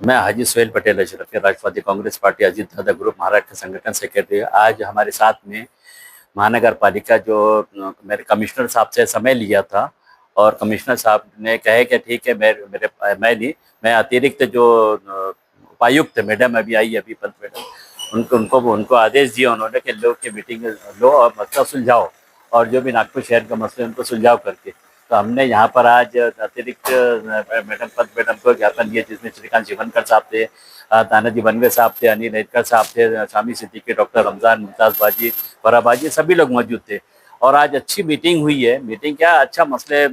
मैं Haji Suhel Patel Ashraf Rashtrawadi Congress party Ajit Dada group Maharashtra संगठन secretary आज हमारे साथ में महानगर पालिका जो, मेरे कमिश्नर साहब से समय लिया था और कमिश्नर साहब ने कहे कि ठीक है, मेरे मेरे, मैं नहीं, मैं अतिरिक्त जो, उपायुक्त मैडम अभी आई अभी पंत मैडम, उनको उनको उनको आदेश दिया उन्होंने कि लोग की मीटिंग लो और मसला सुलझाओ और जो भी नागपुर शहर का मसला है उनको सुलझाव करके। तो हमने यहाँ पर आज अतिरिक्त मैडम पद, मैडम को ज्ञापन दिया, जिसमें श्रीकांत जीवनकर साहब थे तानाजी बनवे साहब थे, अनिल नेतकर साहब थे शामी सिद्दीकी, डॉक्टर रमज़ान मुमताज़ बाजी फराबाजी सभी लोग मौजूद थे। और आज अच्छी मीटिंग हुई है। मीटिंग क्या अच्छा मसले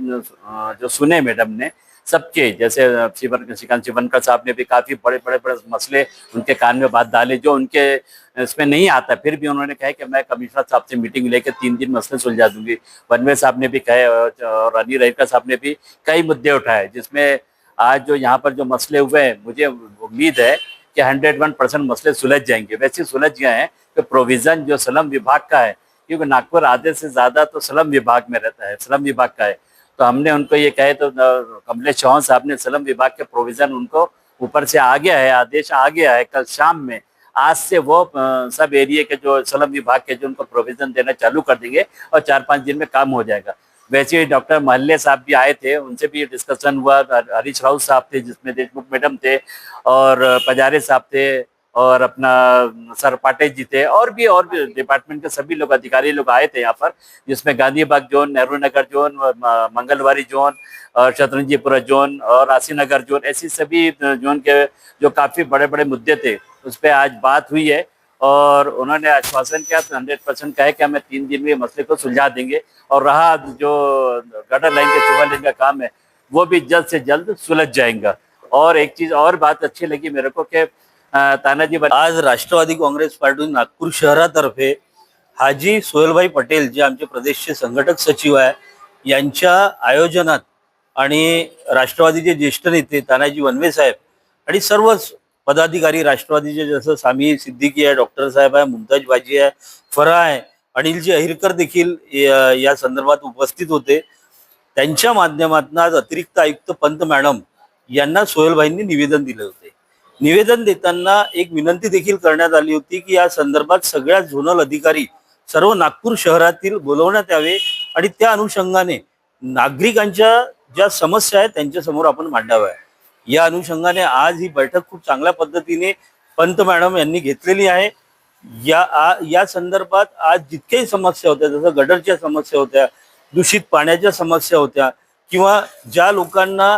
जो सुने मैडम ने सबके, जैसे शिवन, श्रीकांत शिवनकर साहब ने भी काफ़ी बड़े बड़े बड़े मसले उनके कान में बात डाले, जो उनके इसमें नहीं आता। फिर भी उन्होंने कहा कि मैं कमिश्नर साहब से मीटिंग लेकर तीन दिन मसले सुलझा दूँगी। वनवे साहब ने भी कहे और अनिल रेडकर साहब ने भी कई मुद्दे उठाए, जिसमें आज जो यहाँ पर जो मसले हुए हैं, मुझे उम्मीद है कि हंड्रेड वन परसेंट मसले सुलझ जाएँगे। वैसे सुलझ गए हैं कि प्रोविज़न जो सलम विभाग का है, क्योंकि नागपुर आधे से ज़्यादा तो सलम विभाग में रहता है, सलम विभाग का है। तो हमने उनको ये कहे तो कमलेश चौहान साहब ने सलम विभाग के प्रोविज़न उनको ऊपर से आ गया है, आदेश आ गया है कल शाम में। आज से वो सब एरिया के जो सलम विभाग के जो उनको प्रोविज़न देना चालू कर देंगे और चार पाँच दिन में काम हो जाएगा। वैसे ही डॉक्टर महल्ले साहब भी आए थे, उनसे भी डिस्कशन हुआ। हरीश राउत साहब थे जिसमें देशमुख मैडम थे और पजारे साहब थे। और अपना सर पाटे जी थे और भी और भी डिपार्टमेंट के सभी लोग, अधिकारी लोग आए थे यहाँ पर, जिसमें Gandhi Bagh zone, Nehru Nagar zone Mangalwari zone, और शतरंजीपुरा जोन, और आसी नगर जोन, ऐसी सभी जोन के जो काफ़ी बड़े बड़े मुद्दे थे, उस पर आज बात हुई है, और उन्होंने आश्वासन किया तो हंड्रेड परसेंट कहे कि हमें तीन दिन में मसले को सुलझा देंगे, और रहा जो गटर लाइन के चुहा लाइन का काम है, वो भी जल्द से जल्द सुलझ जाएगा। और एक चीज़ और बात अच्छी लगी मेरे को कि तानाजी आज राष्ट्रवादी काँग्रेस पार्टी नागपूर शहरातर्फे हाजी सोहेलभाई पटेल जे आमचे प्रदेशचे संघटक सचिव आहे यांच्या आयोजनात आणि राष्ट्रवादीचे ज्येष्ठ नेते तानाजी वनवे साहेब आणि सर्वच पदाधिकारी राष्ट्रवादीचे जसं सामी सिद्दीकी आहे डॉक्टर साहेब आहे मुमताज बाजी आहे फरा आहे अनिलजी अहिरकर देखील या या संदर्भात उपस्थित होते. त्यांच्या माध्यमातून आज अतिरिक्त आयुक्त पंत मॅडम यांना सोहेलभाईंनी निवेदन दिले होते. निवेदन देताना एक विनंती देखील करण्यात आली होती की या संदर्भात सगळ्या झोनल अधिकारी सर्व नागपूर शहरातील बोलवण्यात यावे आणि त्या अनुषंगाने नागरिकांच्या ज्या समस्या आहेत त्यांच्यासमोर आपण मांडाव्या या अनुषंगाने आज ही बैठक खूप चांगल्या पद्धतीने पंत मॅडम यांनी घेतलेली आहे. या आ- या संदर्भात आज जितक्याही समस्या होत्या जसं गडरच्या समस्या होत्या दूषित पाण्याच्या समस्या होत्या किंवा ज्या लोकांना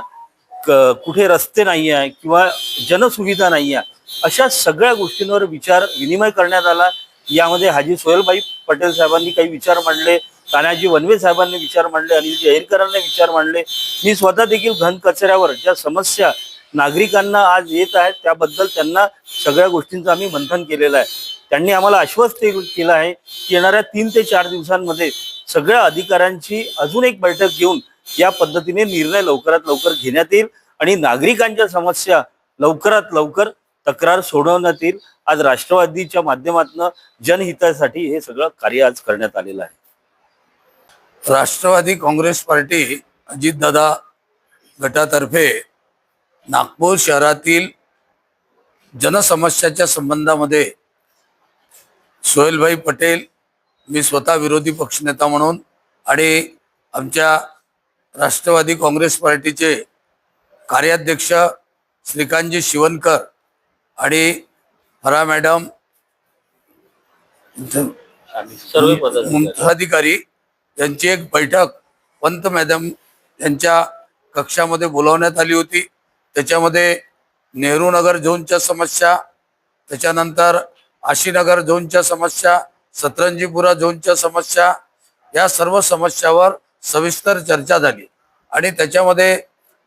कुठे रस्ते नाही आहे किंवा जनसुविधा नाही आहे अशा सगळ्या गोष्टींवर विचार विनिमय करण्यात आला. यामध्ये हाजी सोहेलभाई पटेल साहेबांनी काही विचार मांडले तानाजी वनवे साहेबांनी विचार मांडले अनिल अहिरकरांनी विचार मांडले. मी स्वतः देखील घन कचऱ्यावर ज्या समस्या नागरिकांना आज येत आहेत त्याबद्दल त्यांना सगळ्या गोष्टींचं आम्ही मंथन केलेलं आहे. त्यांनी आम्हाला आश्वस्त केलं आहे की येणाऱ्या तीन ते चार दिवसांमध्ये सगळ्या अधिकाऱ्यांची अजून एक बैठक घेऊन या पद्धतीने निर्णय लवकरात लवकर घेण्यात येईल आणि नागरिकांच्या समस्या लवकरात लवकर तक्रार सोडवण्यात येईल. आज राष्ट्रवादीच्या माध्यमातून जनहितासाठी हे सगळं कार्य आज करण्यात आलेलं आहे. राष्ट्रवादी काँग्रेस पार्टी अजितदादा गटातर्फे नागपूर शहरातील जनसमस्याच्या संबंधामध्ये सोहेलभाई पटेल मी स्वतः विरोधी पक्षनेता म्हणून आणि आमच्या राष्ट्रवादी काँग्रेस पार्टीचे कार्याध्यक्ष श्रीकांतजी शिवनकर आणि फरा मॅडम मुख्याधिकारी यांची एक बैठक पंत मॅडम यांच्या कक्षामध्ये बोलवण्यात आली होती. त्याच्यामध्ये नेहरू नगर झोनच्या समस्या त्याच्यानंतर आशीनगर झोनच्या समस्या सतरंजीपुरा झोनच्या समस्या या सर्व समस्यावर सविस्तर चर्चा झाली. आणि त्याच्यामध्ये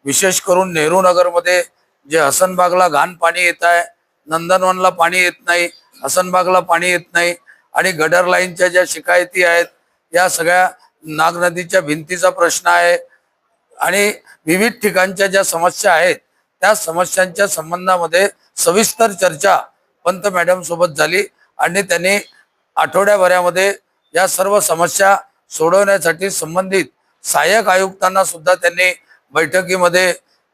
विशेष करून नेहरू नगरमध्ये जे हसनबागला घाण पाणी येत आहे नंदनवनला पाणी येत नाही हसनबागला पाणी येत नाही आणि गडर लाईनच्या ज्या शिकायती आहेत या सगळ्या नाग नदीच्या भिंतीचा प्रश्न आहे. आणि विविध ठिकाणच्या ज्या समस्या आहेत त्या समस्यांच्या संबंधामध्ये सविस्तर चर्चा पंत मॅडम सोबत झाली आणि त्यांनी आठवड्याभरामध्ये या सर्व समस्या सोडवण्यासाठी संबंधित सहाय्यक आयुक्तांना सुद्धा त्यांनी बैठकीमध्ये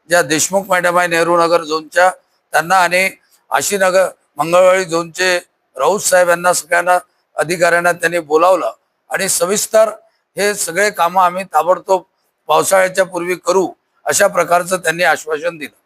ज्या देशमुख मॅडम आहे नेहरू नगर झोनच्या त्यांना आणि आशीनगर मंगळवारी झोनचे राऊत साहेब यांना सगळ्यांना अधिकाऱ्यांना त्यांनी बोलावलं. आणि सविस्तर हे सगळे कामं आम्ही ताबडतोब पावसाळ्याच्या पूर्वी करू अशा प्रकारचं त्यांनी आश्वासन दिलं.